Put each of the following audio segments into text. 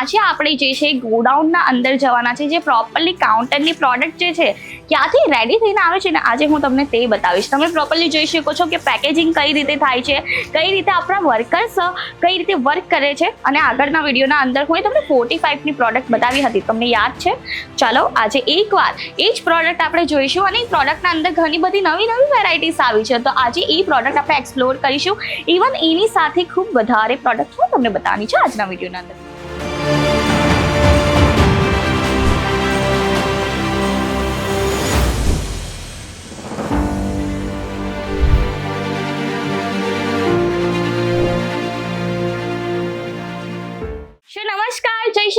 આજે આપણે જે છે ગોડાઉનના અંદર જવાના છે, જે પ્રોપરલી કાઉન્ટરની પ્રોડક્ટ જે છે, ક્યાંથી રેડી થઈને આવે છે ને આજે હું તમને તે બતાવીશ. તમે પ્રોપરલી જોઈ શકો છો કે પેકેજિંગ કઈ રીતે થાય છે, કઈ રીતે આપણા વર્કર્સ કઈ રીતે વર્ક કરે છે અને આગળના વિડીયોના અંદર હું તમને ફોર્ટી ફાઈવની પ્રોડક્ટ બતાવી હતી. તમને યાદ છે? ચાલો, આજે એકવાર એ જ પ્રોડક્ટ આપણે જોઈશું અને એ પ્રોડક્ટના અંદર ઘણી બધી નવી નવી વેરાયટીઝ આવી છે. તો આજે એ પ્રોડક્ટ આપણે એક્સપ્લોર કરીશું. ઇવન એની સાથે ખૂબ વધારે પ્રોડક્ટ હું તમને બતાવવાની છે આજના વિડીયોના અંદર.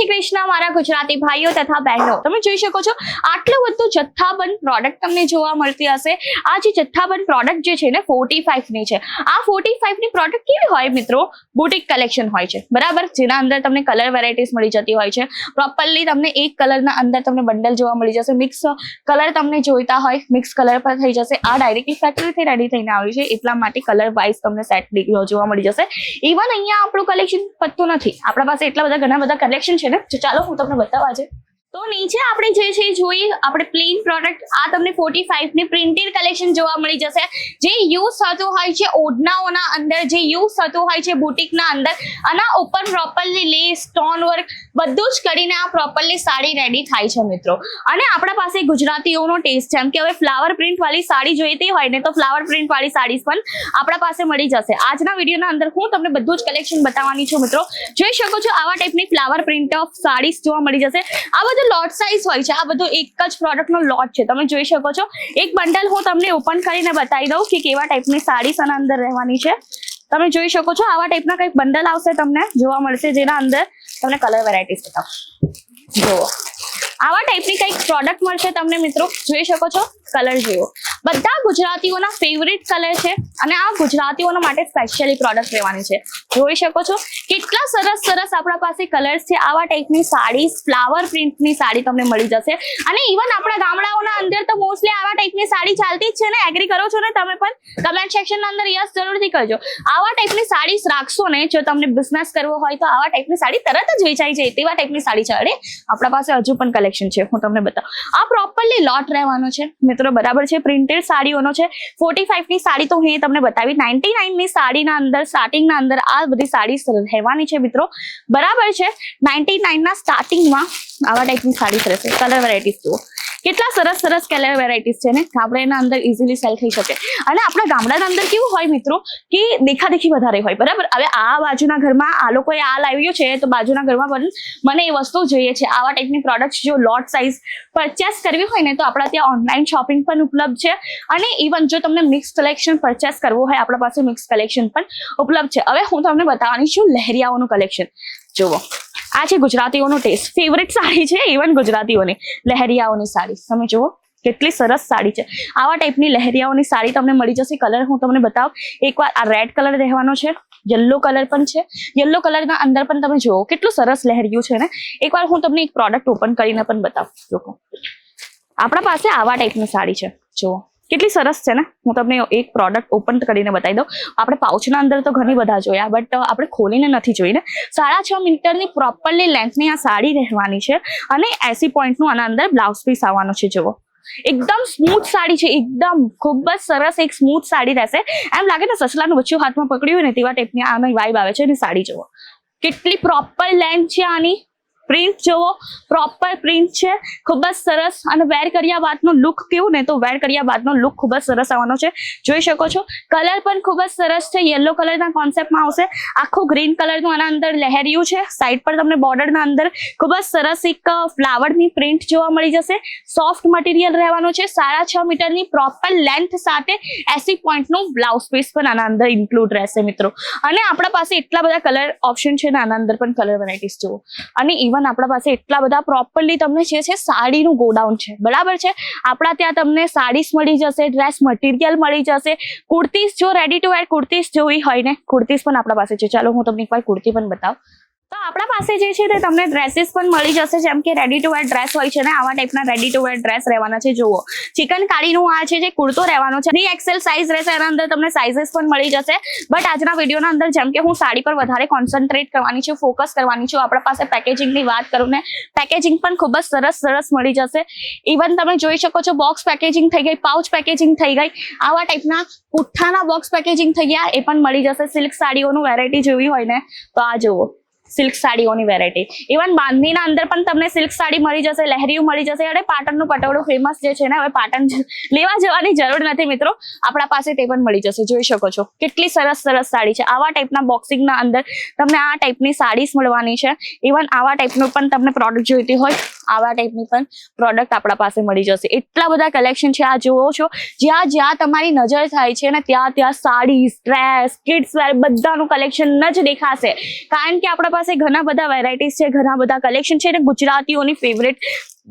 શ્રી કૃષ્ણ, મારા ગુજરાતી ભાઈઓ તથા બહેનો. તમે જોઈ શકો છો, આટલું બધું જથ્થાબંધ પ્રોડક્ટ તમને જોવા મળતી હશે. આ જે જથ્થાબંધ પ્રોડક્ટ જે છે ને ફોર્ટી ની છે. આ ફોર્ટી ની પ્રોડક્ટ કેવી હોય મિત્રો? બુટિક કલેક્શન હોય છે. બરાબર? જેના અંદર તમને કલર વેરાયટીઝ મળી જતી હોય છે. પ્રોપરલી તમને એક કલરના અંદર તમને બંડલ જોવા મળી જશે. મિક્સ કલર તમને જોઈતા હોય મિક્સ કલર પર થઈ જશે. આ ડાયરેક્ટલી ફેક્ટરીથી રેડી થઈને આવ્યું છે. એટલા માટે કલર વાઇઝ તમને સેટ જોવા મળી જશે. ઇવન અહીંયા આપણું કલેક્શન પતતું નથી. આપણા પાસે એટલા બધા ઘણા બધા કલેક્શન છે ને? તો ચાલો હું તમને બતાવવા છે તો નીચે આપણે જે છે જોઈએ, આપણે પ્લેન પ્રોડક્ટ આ તમને ફોર્ટી ફાઈવની પ્રિન્ટેડ કલેક્શન જોવા મળી જશે. જે યુઝ થતું હોય છે ઓઢનાઓના અંદર, જે યુઝ થતું હોય છે બુટિકના અંદર, આના ઉપર પ્રોપરલી લેસ સ્ટોન વર્ક બધું જ કરીને આ પ્રોપરલી સાડી રેડી થાય છે મિત્રો. અને આપણા પાસે ગુજરાતીઓનો ટેસ્ટ છે. એમ કે હવે ફ્લાવર પ્રિન્ટ વાળી સાડી જોઈતી હોય ને તો ફ્લાવર પ્રિન્ટ વાળી સાડી પણ આપણા પાસે મળી જશે. આજના વિડીયોના અંદર હું તમને બધું જ કલેક્શન બતાવવાની છું મિત્રો. જોઈ શકો છો આવા ટાઈપની ફ્લાવર પ્રિન્ટ ઓફ સાડીઝ જોવા મળી જશે. આ બધું લોટ સાઇઝ હોય છે. આ બધું એક જ પ્રોડક્ટનો લોટ છે. તમે જોઈ શકો છો. એક બંડલ હું તમને ઓપન કરીને બતાવી દઉં કે કેવા ટાઈપની સાડીસ આના અંદર રહેવાની છે. તમે જોઈ શકો છો આવા ટાઈપના કંઈક બંડલ આવશે તમને જોવા મળશે જેના અંદર તમને કલર વેરાયટીઝ બતાવો. જુઓ. આવા ટાઈપની કંઈક પ્રોડક્ટ મળશે તમને મિત્રો. જોઈ શકો છો? કલર જુઓ બધા ગુજરાતીઓના ફેવરિટ કલર છે અને આ ગુજરાતીઓના માટે સ્પેશિયલી પ્રોડક્ટ લેવાની છે. જોઈ શકો છો? કેટલા સરસ સરસ આપણા પાસે કલર્સ છે. આવા ટાઈપની સાડી ફ્લાવર પ્રિન્ટની સાડી તમને મળી જશે. અને ઇવન આપણા ગામડાઓના અંદર તો મોસ્ટલી આવા ટાઈપની સાડી ચાલતી જ છે ને. એગ્રી કરો છો ને તમે પણ? કમેન્ટ સેક્શનના અંદર યસ જરૂરથી કરજો. આવા ટાઈપની સાડીસ રાખશો ને, જો તમને બિઝનેસ કરવો હોય તો આવા ટાઈપની સાડી તરત જ વેચાઈ જાય તેવા ટાઈપની સાડી ચાલે આપણા પાસે હજુ પણ કલેક્શન છે. હું તમને બતાવું. આ પ્રોપરલી લોટ રહેવાનો છે. મિત્રો, બરાબર છે? પ્રિન્ટેડ સાડીઓનો છે. ફોર્ટી ફાઈવની સાડી તો હું તમને બતાવી નાઇન્ટી નાઇનની સાડીના અંદર સ્ટાર્ટિંગના અંદર આ બધી સાડી રહેવાની છે મિત્રો. બરાબર છે? નાઇન્ટી નાઇનના સ્ટાર્ટિંગમાં આવા ટાઈપની સાડી રહેશે કલર વેરાયટીઝ જુઓ. કેટલા સરસ સરસ કલર વેરાયટીઝ છે ને? ગામડાના અંદર ઇઝીલી સેલ થઈ શકે. અને આપણા ગામડાના અંદર કેવું હોય મિત્રો, કે દેખાદેખી વધારે હોય, બરાબર? હવે આ બાજુના ઘરમાં આ લોકોએ આ લાવ્યો છે, તો બાજુના ઘરમાં પણ મને એ વસ્તુ જોઈએ છે. આવા ટાઈપની પ્રોડક્ટ જો લોટ સાઇઝ પરચેસ કરવી હોય ને, તો આપણા ત્યાં ઓનલાઈન શોપિંગ પણ ઉપલબ્ધ છે. અને ઇવન જો તમને મિક્સ કલેક્શન પરચેસ કરવું હોય, આપણા પાસે મિક્સ કલેક્શન પણ ઉપલબ્ધ છે. હવે હું તમને બતાવવાની છું લહેરિયાઓનું કલેક્શન જુઓ. આ છે ગુજરાતીઓનો ટેસ્ટ ફેવરેટ સાડી છે ઇવન ગુજરાતીઓની. લહેરિયાઓની સાડી. તમે જુઓ, કેટલી સરસ સાડી છે. આવા ટાઈપની લહેરિયાઓની સાડી તમને મળી જશે. કલર હું તમને બતાવું. એકવાર આ રેડ કલર રહેવાનો છે. યલો કલર પણ છે. યલો કલરના અંદર પણ તમે જુઓ, કેટલું સરસ લહેરિયું છે ને. એકવાર હું તમને એક પ્રોડક્ટ ઓપન કરીને પણ બતાવું. આપણા પાસે આવા ટાઈપની સાડી છે. જુઓ. કેટલી સરસ છે ને? હું તમને એક પ્રોડક્ટ ઓપન કરીને બતાવી દઉં. આપણે પાઉચના અંદર તો ઘણી બધા જોયા બટ આપણે ખોલીને નથી જોઈને. સાડા છ મીટરની પ્રોપરલી લેન્થની આ સાડી રહેવાની છે અને એસી પોઈન્ટનું આના અંદર બ્લાઉઝ પીસ આવવાનો છે, જુઓ. એકદમ સ્મૂથ સાડી છે, એકદમ ખૂબ જ સરસ એક સ્મૂથ સાડી રહેશે. એમ લાગે ને સસલાનું બચ્ચું હાથમાં પકડ્યું હોય ને તેવા ટાઈપની આની વાઇબ આવે છે ને સાડી, જુઓ. કેટલી પ્રોપર લેન્થ છે આની. પ્રિન્ટ જુઓ પ્રોપર પ્રિન્ટ છે. ખૂબ જ સરસ. અને વેર કર્યા બાદનો લુક કેવું? ને તો વેર કર્યા બાદનો લુક ખૂબ જ સરસ આવવાનો છે. જોઈ શકો છો. કલર પણ ખૂબ જ સરસ છે. યલો કલરના કોન્સેપ્ટમાં આવશે. આખું ગ્રીન કલરનું આના અંદર લહેરિયું છે. સાઈડ પર તમને બોર્ડરના અંદર ખૂબ જ સરસ એક ફ્લાવરની પ્રિન્ટ જોવા મળી જશે. સોફ્ટ મટીરિયલ રહેવાનું છે. સાડા છ મીટરની પ્રોપર લેન્થ સાથે એસી પોઈન્ટનું બ્લાઉઝ પીસ પણ આના અંદર ઇન્ક્લુડ રહેશે મિત્રો. અને આપણા પાસે એટલા બધા કલર ઓપ્શન છે ને આના અંદર પણ કલર વેરાયટીઝ જુઓ અને ઇવન આપણા પાસે એટલા બધા પ્રોપરલી તમને જે છે સાડીનું ગોડાઉન છે. બરાબર છે? આપણા ત્યાં તમને સાડીસ મળી જશે ડ્રેસ મટીરિયલ મળી જશે. કુર્તીઝ જો રેડી ટુ વેર કુર્તીસ જોઈ હોય ને કુર્તીઝ પણ આપણા પાસે છે. ચાલો હું તમને એકવાર કુર્તી પણ બતાવું. તો આપણા પાસે જે છે તે તમને ડ્રેસીસ પણ મળી જશે, જેમ કે રેડી ટુ વેર ડ્રેસ હોય છે ને, આવા ટાઈપના રેડી ટુ વેર ડ્રેસ રહેવાના છે, જુઓ. ચિકન કાળીનું આ છે જે કુર્તો રહેવાનો છે. થ્રી એક્સેલ સાઇઝ રહેશે, એના અંદર તમને સાઇઝીસ પણ મળી જશે. બટ આજના વિડીયોના અંદર જેમ કે હું સાડી પર વધારે કોન્સન્ટ્રેટ કરવાની છું ફોકસ કરવાની છું, આપણા પાસે પેકેજિંગની વાત કરું ને પેકેજિંગ પણ ખૂબ જ સરસ સરસ મળી જશે. ઇવન તમે જોઈ શકો છો બોક્સ પેકેજિંગ થઈ ગઈ પાઉચ પેકેજિંગ થઈ ગઈ, આવા ટાઈપના પુઠ્ઠાના બોક્સ પેકેજિંગ થઈ ગયા, એ પણ મળી જશે. સિલ્ક સાડીઓનું વેરાયટી જોવી હોય ને, તો આ જુઓ. સિલ્ક સાડીઓની વેરાયટી. ઇવન બાંધણીના અંદર પણ તમને સિલ્ક સાડી મળી જશે, લહેરિયું મળી જશે અને પાટણનું પટોળું ફેમસ જે છે ને, હવે પાટણ લેવા જવાની જરૂર નથી મિત્રો. આપણા પાસે તે પણ મળી જશે, જોઈ શકો છો. કેટલી સરસ સરસ સાડી છે. આવા ટાઈપના બોક્સિંગના અંદર તમને આ ટાઈપની સાડીસ મળવાની છે. ઇવન આવા ટાઈપનું પણ તમને પ્રોડક્ટ જોઈતી હોય આવા ટાઈપની પણ પ્રોડક્ટ આપણા પાસે મળી જશે. એટલા બધા કલેક્શન છે, આ જુઓ છો. જ્યાં જ્યાં તમારી નજર થાય છે ને, ત્યાં ત્યાં સાડીઝ ડ્રેસ કિડ્સ વેર બધાનું કલેક્શન જ દેખાશે. કારણ કે આપણા પાસે ઘણા બધા વેરાયટીઝ છે, ઘણા બધા કલેક્શન છે અને ગુજરાતીઓની ફેવરેટ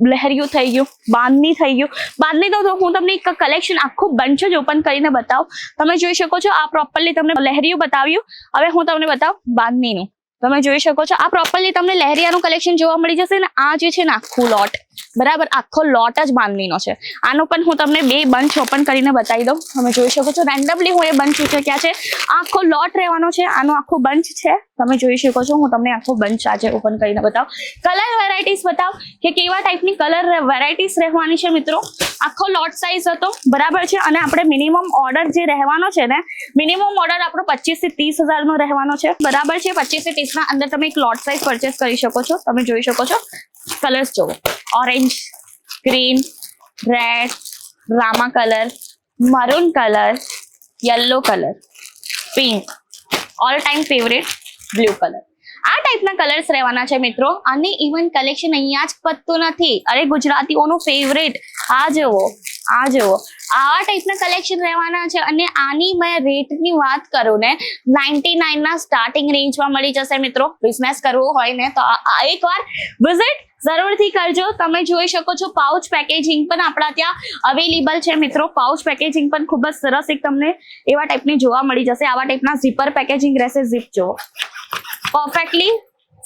લહેરિયું થઈ ગયું, બાંધણી થઈ ગયું. બાંધણી તો હું તમને એક કલેક્શન આખું બંચ જ ઓપન કરીને બતાવું. તમે જોઈ શકો છો, આ પ્રોપરલી તમને લહેરિયું બતાવ્યું. હવે હું તમને બતાવું બાંધણીનું. તમે જોઈ શકો છો. આ પ્રોપરલી તમને લહેરિયાનું કલેક્શન જોવા મળી જશે ને આ જે છે ને આખું લોટ બરાબર? આખો લોટ જ બાંધણીનો છે. આનો પણ હું તમને બે બંચ ઓપન કરીને બતાવી દઉં. તમે જોઈ શકો છો રેન્ડમલી હું એ બંચ ક્યાં છે. આખો લોટ રહેવાનો છે, આનો આખો બંચ છે. તમે જોઈ શકો છો, હું તમને આખો બંચ આજે ઓપન કરીને બતાવું. કલર વેરાયટીઝ બતાવ કે કેવા ટાઈપની કલર વેરાયટીઝ રહેવાની છે મિત્રો? આખો લોટ સાઇઝ હતો, બરાબર છે? અને આપણે મિનિમમ ઓર્ડર જે રહેવાનો છે ને મિનિમમ ઓર્ડર આપણો પચીસ ત્રીસ હજારનો રહેવાનો છે. બરાબર છે? પચીસથી ત્રીસના અંદર તમે એક લોટ સાઇઝ પરચેસ કરી શકો છો. તમે જોઈ શકો છો. કલર્સ જુઓ orange green red Rama colour maroon colour yellow colour pink all time favourite blue colour આ ટાઈપના કલર્સ રહેવાના છે મિત્રો. અને ઇવન કલેક્શન અહીંયા જ પતતું નથી. અરે, ગુજરાતીઓનું ફેવરેટ આ જુઓ આ જુઓ. આવા ટાઈપના કલેક્શન રહેવાના છે અને આની મેં રેટની વાત કરું ને નાઇન્ટી નાઇનના સ્ટાર્ટિંગ રેન્જમાં મળી જશે મિત્રો. બિઝનેસ કરવો હોય ને, તો એકવાર વિઝિટ જરૂરથી કરજો. તમે જોઈ શકો છો પાઉચ પેકેજિંગ પણ આપણા ત્યાં અવેલેબલ છે મિત્રો. પાઉચ પેકેજિંગ પણ ખૂબ જ સરસ એક તમને એવા ટાઈપની જોવા મળી જશે. આવા ટાઈપના ઝીપર પેકેજિંગ રહેશે ઝીપ જુઓ. પરફેક્ટલી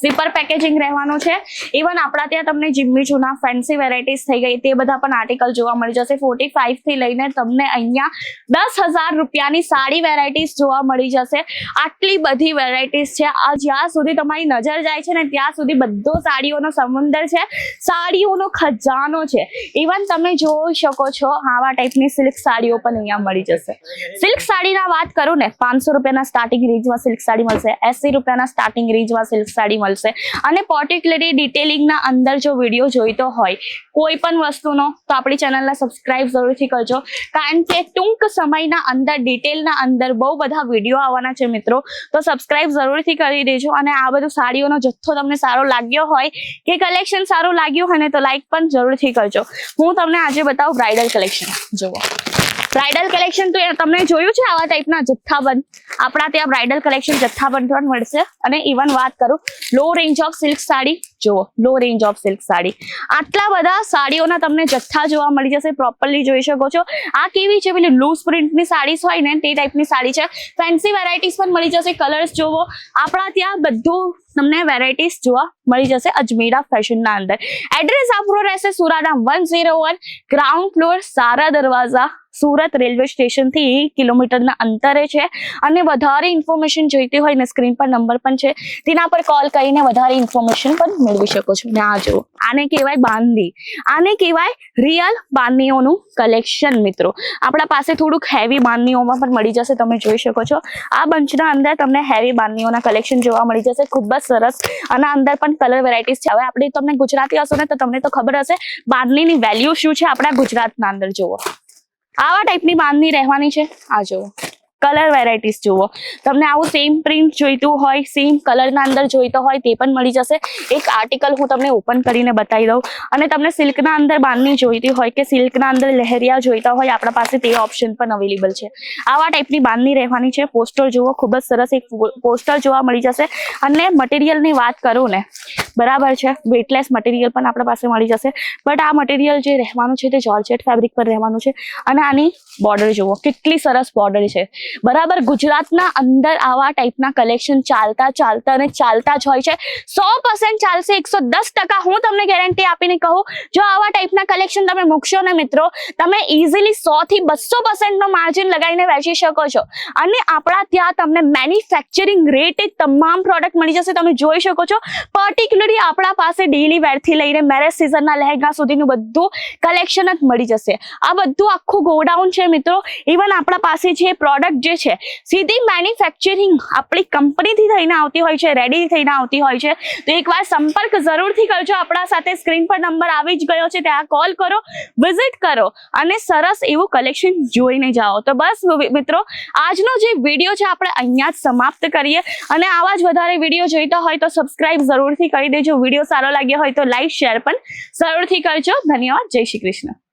ઝીપર પેકેજિંગ રહેવાનું છે. ઇવન આપણા ત્યાં તમને જિમ્મી જૂના ફેન્સી વેરાયટીઝ થઈ ગઈ, તે બધા પણ આર્ટિકલ જોવા મળી જશે. ફોર્ટી ફાઈવથી લઈને તમને અહીંયા દસ હજાર રૂપિયાની સાડી વેરાયટીઝ જોવા મળી જશે. આટલી બધી વેરાયટીઝ છે. આ જ્યાં સુધી તમારી નજર જાય છે ને, ત્યાં સુધી બધો સાડીઓનો સમુંદર છે. સાડીઓનો ખજાનો છે. ઇવન તમે જોઈ શકો છો, આવા ટાઈપની સિલ્ક સાડીઓ પણ અહીંયા મળી જશે. સિલ્ક સાડીના વાત કરું ને, પાંચસો રૂપિયાના સ્ટાર્ટિંગ રેન્જમાં સિલ્ક સાડી મળશે. એસી રૂપિયાના સ્ટાર્ટિંગ રેન્જમાં સિલ્ક સાડી મળશે. અને પર્ટિક્યુલરલી ડિટેલિંગના અંદર જો વીડિયો જોઈતો હોય, કોઈ પણ વસ્તુનો, તો આપણી ચેનલને સબસ્ક્રાઇબ જરૂરથી કરજો. કારણ કે ટૂંક સમયના અંદર ડિટેલના અંદર બહુ બધા વીડિયો આવવાના છે મિત્રો. તો સબસ્ક્રાઇબ જરૂરથી કરી દેજો અને આ બધું સાડીઓનો જથ્થો તમને સારો લાગ્યો હોય કે કલેક્શન સારું લાગ્યું હોય ને તો લાઈક પણ જરૂરથી કરજો. હું તમને આજે બતાવું બ્રાઇડલ કલેક્શન જુઓ. બ્રાઇડલ કલેક્શન તો તમને જોયું છે આવા ટાઈપના જથ્થાબંધ? આપણા ત્યાં બ્રાઇડલ કલેક્શન જથ્થાબંધ પણ મળશે. અને ઇવન વાત કરું લો રેન્જ ઓફ સિલ્ક સાડી, જુઓ લો રેન્જ ઓફ સિલ્ક સાડી. આટલા બધા સાડીઓના તમને જથ્થા જોવા મળી જશે પ્રોપરલી જોઈ શકો છો. આ કેવી છે, પેલી લૂઝ પ્રિન્ટની સાડીસ હોય ને, તે ટાઈપની સાડી છે. ફેન્સી વેરાયટીઝ પણ મળી જશે કલર્સ જોવો આપણા ત્યાં બધું તમને વેરાયટીઝ જોવા મળી જશે અજમેરા ફેશનના અંદર. એડ્રેસ આપણો રહેશે Surana one zero one ground floor સારા દરવાજા સુરત રેલવે સ્ટેશનથી એક કિલોમીટરના અંતરે છે. અને વધારે ઇન્ફોર્મેશન જોઈતી હોય ને સ્ક્રીન પર નંબર પણ છે. તેના પર કોલ કરીને વધારે ઇન્ફોર્મેશન પણ મેળવી શકો છો. ને આ જુઓ. આને કહેવાય બાંધી. આને કહેવાય રિયલ બાંધનીઓનું કલેક્શન મિત્રો. આપણા પાસે થોડુંક હેવી બાંધનીઓમાં પણ મળી જશે, તમે જોઈ શકો છો. આ બંચના અંદર તમને હેવી બાંધનીઓના કલેક્શન જોવા મળી જશે. ખૂબ જ સરસ. અને અંદર પણ કલર વેરાયટીઝ છે. હવે આપણે તમને ગુજરાતી હશો ને તો તમને તો ખબર હશે બાંધણીની વેલ્યુ શું છે આપણા ગુજરાતના અંદર, જુઓ. આવા ટાઈપની બાંધણી રહેવાની છે. આ જુઓ. કલર વેરાયટીઝ જુઓ. તમને આવું સેમ પ્રિન્ટ જોઈતું હોય સેમ કલરના અંદર જોઈતો હોય, તે પણ મળી જશે. એક આર્ટિકલ હું તમને ઓપન કરીને બતાવી દઉં. અને તમને સિલ્કના અંદર બાંધણી જોઈતી હોય કે સિલ્કના અંદર લહેરિયા જોઈતા હોય, આપણા પાસે તે ઓપ્શન પણ અવેલેબલ છે. આવા ટાઈપની બાંધણી રહેવાની છે. પોસ્ટર જુઓ, ખૂબ જ સરસ એક પોસ્ટર જોવા મળી જશે. અને મટીરિયલની વાત કરું ને, બરાબર છે? વેટલેસ મટીરિયલ પણ આપણા પાસે મળી જશે. બટ આ મટીરિયલ જે રહેવાનું છે, તે જોર્જેટ ફેબ્રિક પર રહેવાનું છે. અને આની બોર્ડર જુઓ, કેટલી સરસ બોર્ડર છે. બરાબર? ગુજરાતના અંદર આવા ટાઈપના કલેક્શન ચાલતા ચાલતા અને ચાલતા જ હોય છે. સો પર્સન્ટ ચાલશે, એકસો દસ ટકા હું તમને ગેરંટી આપીને કહું, જો આવા ટાઈપના કલેક્શન તમે મૂકશો ને મિત્રો, તમે ઇઝીલી સો થી બસો પર્સન્ટનો માર્જિન લગાવીને વેચી શકો છો. અને આપણા ત્યાં તમને મેન્યુફેક્ચરિંગ રેટે તમામ પ્રોડક્ટ મળી જશે, તમે જોઈ શકો છો. પર્ટિક્યુલરલી આપણા પાસે ડેલી વેરથી લઈને મેરેજ સિઝનના લહેંગા સુધીનું બધું કલેક્શન જ મળી જશે. આ બધું આખું ગોડાઉન છે મિત્રો. ઇવન આપણા પાસે જે પ્રોડક્ટ જે છે, સીધી મેન્યુફેક્ચરિંગ આપણી કંપનીથી થઈને આવતી હોય છે રેડી થઈને આવતી હોય છે. તો એકવાર સંપર્ક જરૂરથી કરજો. આપણા સાથે સ્ક્રીન પર નંબર આવી જ ગયો છે, ત્યાં કોલ કરો વિઝિટ કરો અને સરસ એવું કલેક્શન જોઈને જાઓ. તો બસ મિત્રો, આજનો જે વીડિયો છે, આપણે અહીંયા જ સમાપ્ત કરીએ. અને આવા જ વધારે વીડિયો જોઈતા હોય તો સબસ્ક્રાઇબ જરૂરથી કરી દેજો. વીડિયો સારો લાગ્યો હોય તો લાઈક શેર પણ જરૂરથી કરજો. ધન્યવાદ. જય શ્રી કૃષ્ણ.